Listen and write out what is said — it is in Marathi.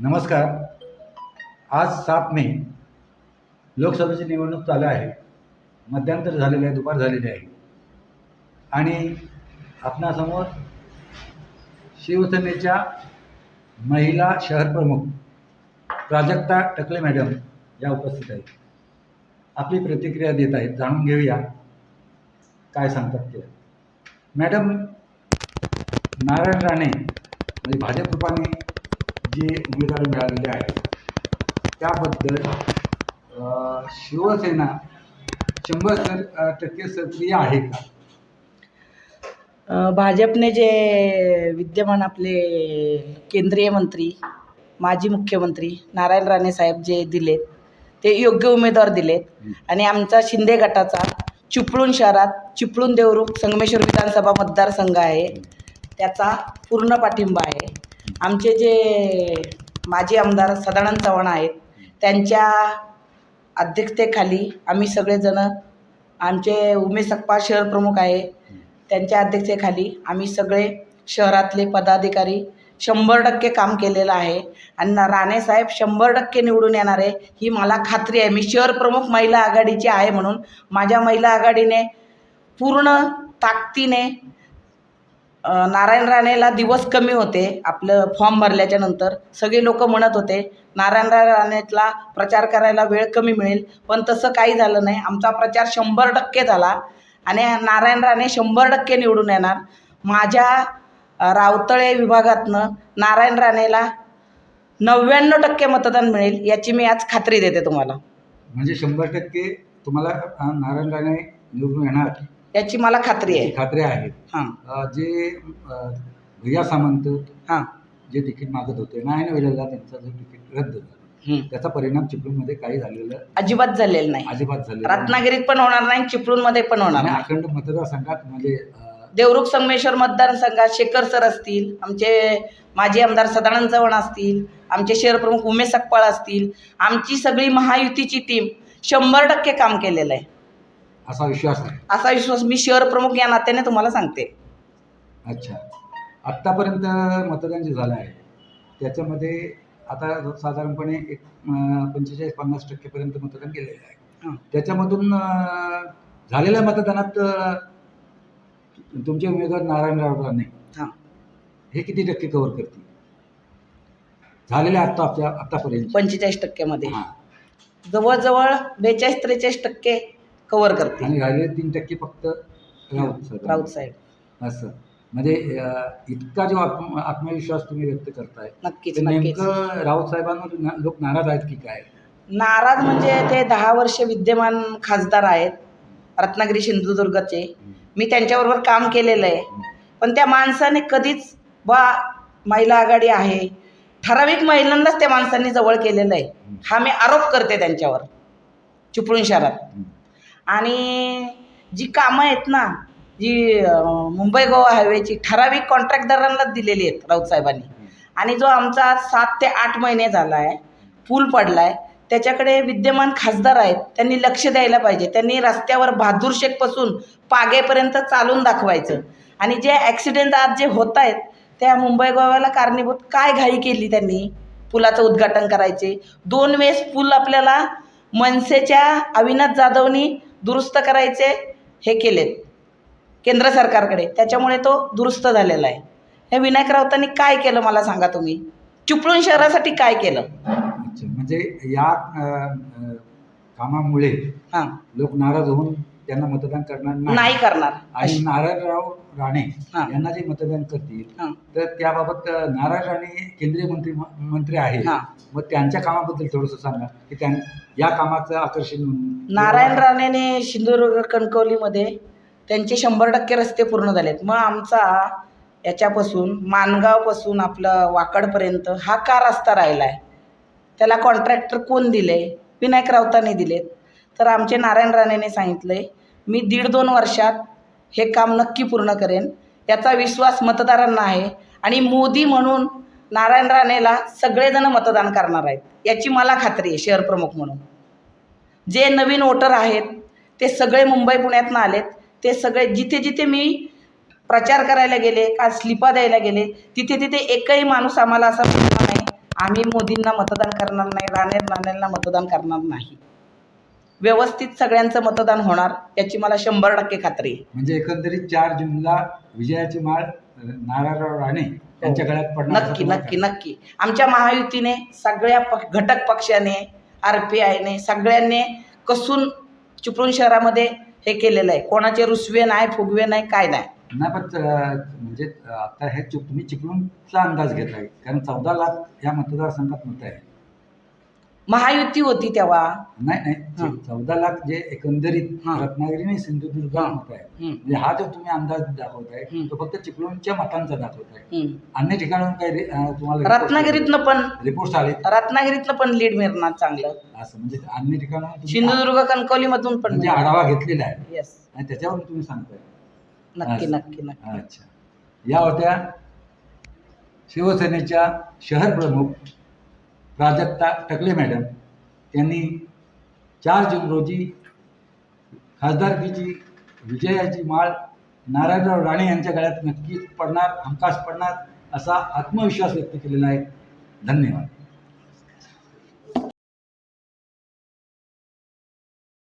नमस्कार. आज सात मे. लोकसभेची निवडणूक चालू आहे. मध्यंतर झालेलं आहे दुपार झालेली आहे. आणि आपणासमोर शिवसेनेच्या महिला शहरप्रमुख प्राजक्ता टकले मॅडम या उपस्थित आहेत. आपली प्रतिक्रिया देत आहेत जाणून घेऊया. काय सांगतात ते. मॅडम नारायण राणे म्हणजे भाजप रूपाने जे उमेदवारी मिळालेली आहे त्याबद्दल शिवसेना शंभर टक्के सक्रिय आहे का? भाजपने जे विद्यमान आपले केंद्रीय मंत्री माजी मुख्यमंत्री नारायण राणे साहेब जे दिलेत ते योग्य उमेदवार दिलेत. आणि आमचा शिंदे गटाचा चिपळूण शहरात चिपळूण देवरुख संगमेश्वर विधानसभा मतदारसंघ आहे. त्याचा पूर्ण पाठिंबा आहे. आमचे जे माजी आमदार सदानंद चव्हाण आहेत त्यांच्या अध्यक्षतेखाली आम्ही सगळेजणं आमचे उमेश सप्पा शहर प्रमुख आहे. त्यांच्या अध्यक्षतेखाली आम्ही सगळे शहरातले पदाधिकारी शंभर टक्के काम केलेलं आहे. आणि राणेसाहेब शंभर टक्के निवडून येणार आहे ही मला खात्री आहे. मी शहर प्रमुख महिला आघाडीची आहे म्हणून माझ्या महिला आघाडीने पूर्ण ताकदीने नारायण राणेला दिवस कमी होते. आपलं फॉर्म भरल्याच्या नंतर सगळे लोक म्हणत होते नारायण राणेला प्रचार करायला वेळ कमी मिळेल. पण तसं काही झालं नाही. आमचा प्रचार शंभर टक्के झाला आणि नारायण राणे शंभर टक्के निवडून येणार. माझ्या रावतळे विभागातनं नारायण राणेला नव्याण्णव टक्के मतदान मिळेल याची मी आज खात्री देते तुम्हाला. म्हणजे शंभर टक्के तुम्हाला नारायण राणे निवडून येणार. याची मला खात्री आहे. खात्री आहे. हां. अ, जे अ, भैया सामंत हां. जे तिकीट मागत होते नारायण वेळेला त्यांचं जे तिकीट रद्द झालं हं. त्याचा परिणाम चिपळूणमध्ये काही झालेलं अजिबात झालेलं नाही. अजिबात झालेला नाही. रत्नागिरीत पण होणार नाही चिपळूणमध्ये पण होणार आणि नाही. अखंड मतदारसंघात म्हणजे अ, देवरुख संगमेश्वर मतदारसंघात शेखर सर असतील आमचे माजी आमदार सदानंद चव्हाण असतील आमचे शहर प्रमुख उमेश सकपाळ असतील आमची सगळी महायुतीची टीम शंभर टक्के काम केलेलं आहे. असा विश्वास आहे असा विश्वास मी शहर प्रमुख या नात्याने तुम्हाला सांगते. अच्छा. आत्तापर्यंत मतदान जे झालं आहे त्याच्यामध्ये आता साधारणपणे एक पंचेचाळीस पन्नास टक्केपर्यंत मतदान केलेलं आहे. त्याच्यामधून झालेल्या मतदानात तुमचे उमेदवार नारायणराव राणे. हां. हे किती टक्के कव्हर करतील? झालेल्या आत्ता आत्तापर्यंत. पंचेचाळीस टक्क्यामध्ये. जवळजवळ बेचाळीस त्रेचाळीस टक्के कव्हर करते. आणि राहिलेले तीन टक्के फक्त राऊत सर. राऊत साहेब. असं. म्हणजे अ, इतका जो आत्म आत्मविश्वास तुम्ही व्यक्त करताय नक्कीच तर नक्कीच. नेमकं राऊत साहेबांवर ना- लोक नाराज आहेत की काय? नाराज म्हणजे ते दहा वर्ष विद्यमान खासदार आहेत रत्नागिरी सिंधुदुर्गचे. मी त्यांच्याबरोबर काम केलेलं आहे. पण त्या माणसाने कधीच बा महिला आघाडी आहे. ठराविक महिलांनाच त्या माणसांनी जवळ केलेलं आहे. हा मी आरोप करते त्यांच्यावर चिपळूण शहरात. आणि जी कामं आहेत ना जी मुंबई गोवा हायवेची ठराविक कॉन्ट्रॅक्टदारांनाच दिलेली आहेत राऊतसाहेबांनी आणि जो आमचा सात ते आठ महिने झाला आहे पूल पडला आहे त्याच्याकडे विद्यमान खासदार आहेत त्यांनी लक्ष द्यायला पाहिजे. त्यांनी रस्त्यावर बहादूर शेखपासून पागेपर्यंत चालून दाखवायचं. आणि जे ॲक्सिडेंट आज जे होत आहेत त्या मुंबई गोव्याला कारणीभूत काय घाई केली त्यांनी? पुलाचं उद्घाटन करायचे. दोन वेळेस पूल आपल्याला मनसेच्या अविनाश जाधवनी दुरुस्त करायचे हे केलेत. केंद्र सरकारकडे. त्याच्यामुळे तो दुरुस्त झालेला आहे. हे विनायक राऊतांनी काय केलं मला सांगा तुम्ही? चिपळूण शहरासाठी काय केलं? अच्छा. म्हणजे या अ, अ, कामामुळे हां. लोक नाराज होऊन त्यांना मतदान करणार नाही. करणार. आणि नारायणराव राणे हां. यांना जे मतदान करतील हां. तर त्याबाबत अ, नारायण राणे केंद्रीय मंत्री मंत्री आहेत. हां. मग त्यांच्या कामाबद्दल थोडंसं सांगा की त्यां या कामाचं आकर्षण म्हणून. नारायण राणेने सिंधुदुर्ग कणकवलीमध्ये त्यांचे शंभर टक्के रस्ते पूर्ण झालेत. मग आमचा याच्यापासून माणगावपासून आपलं वाकडपर्यंत हा का रस्ता राहिला आहे त्याला कॉन्ट्रॅक्टर कोण दिले विनायक राऊतांनी दिलेत. तर आमचे नारायण राणेने सांगितलं आहे मी दीड दोन वर्षात हे काम नक्की पूर्ण करेन. याचा विश्वास मतदारांना आहे आणि मोदी म्हणून नारायण राणेला सगळेजण मतदान करणार आहेत याची मला खात्री आहे शहर प्रमुख म्हणून. जे नवीन वोटर आहेत ते सगळे मुंबई पुण्यातनं आलेत ते सगळे जिथे जिथे मी प्रचार करायला गेले का स्लिपा द्यायला गेले तिथे तिथे एकही माणूस आम्हाला असा भेटला नाही आम्ही मोदींना मतदान करणार नाही राणे राणेंना मतदान करणार नाही. व्यवस्थित सगळ्यांचं मतदान होणार याची मला शंभर टक्के खात्री आहे. म्हणजे एकंदरीत चार जूनला विजयाची माळ अ, नारायणराव राणे यांच्या गळ्यात पडणार असं नक्की तुम्हाला नक्की नक्की. आमच्या महायुतीने सगळ्या घटक पक्षाने आर पी आयने सगळ्यांनी कसून चिपळूण शहरामध्ये हे केलेलं आहे. कोणाचे रुसवे नाही फुगवे नाही काय नाही. नाही पण अ, म्हणजे आता हे तुम्ही चिपळूणचा अंदाज घेत आहे कारण चौदा लाख या मतदारसंघात मत आहे. महायुती होती तेव्हा. नाही नाही. चौदा लाख जे एकंदरीत. रत्नागिरी आणि सिंधुदुर्ग हां. मत आहे म्हणजे हा जो तुम्ही अंदाज दाखवताय हं. तो फक्त चिपळूणच्या मतांचा दाखवताय हम्म. अन्य ठिकाणून काही अ, तुम्हाला रत्नागिरीतनं पण रिपोर्ट्स आले. रत्नागिरीतनं पण लीड मिळणार चांगलं. असं म्हणजे अन्य ठिकाणून सिंधुदुर्ग कणकवलीमधून पण म्हणजे आढावा घेतलेला आहे. येस आणि त्याच्यावरून तुम्ही सांगताय. नक्की. नक्की नक्की. अच्छा. या होत्या शिवसेनेच्या शहर प्रमुख प्राजक्ता टकले मॅडम यांनी चार जून रोजी खासदारकीची विजयाची माळ नारायणराव राणे यांच्या गळ्यात नक्कीच पडणार हमखास पडणार असा आत्मविश्वास व्यक्त केलेला आहे. धन्यवाद.